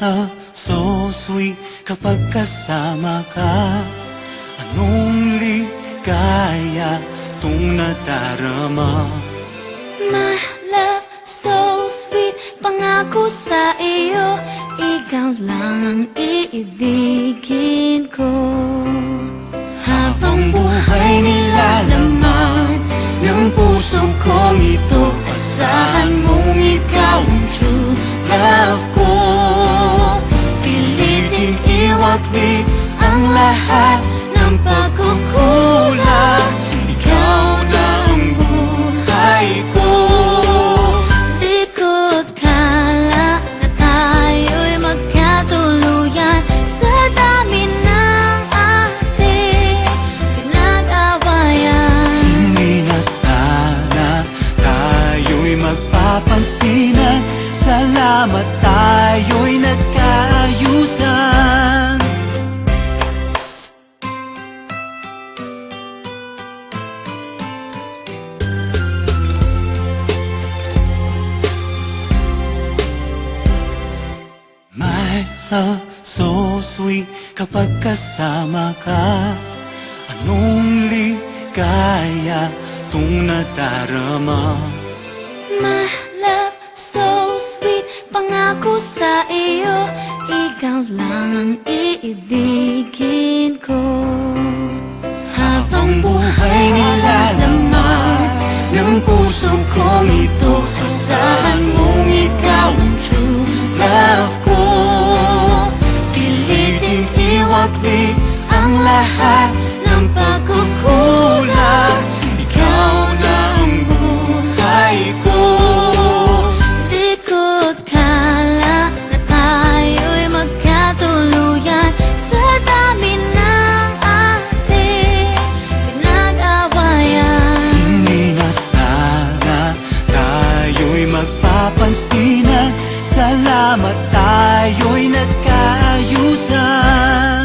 love so sweet kapag kasama ka. Anong ligaya itong nadarama? My love, so sweet Pangako sa iyo. Ikaw lang ang iibigin iwaglit ang lahat ng pagkukulang Love, so sweet kapag kasama ka. Anong ligaya itong nadarama? My love, so sweet Pangako sa iyo. Ikaw lang ang iibigin ko. Habang buhay nilalaman ng puso kong ito Asahan iwaglit ang lahat ng pagkukulang. Ikaw na ang buhay ko. Di ko akala na tayo'y magkatuluyan. Sa dami ng ating pinag-awayan. Hindi na sana tayo'y magpapansinan Salamat tayo'y Habang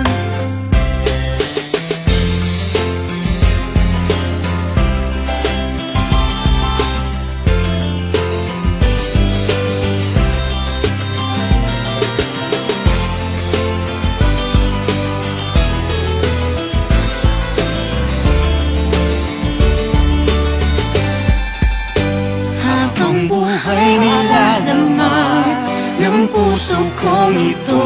buhay nilalaman ng puso kong ito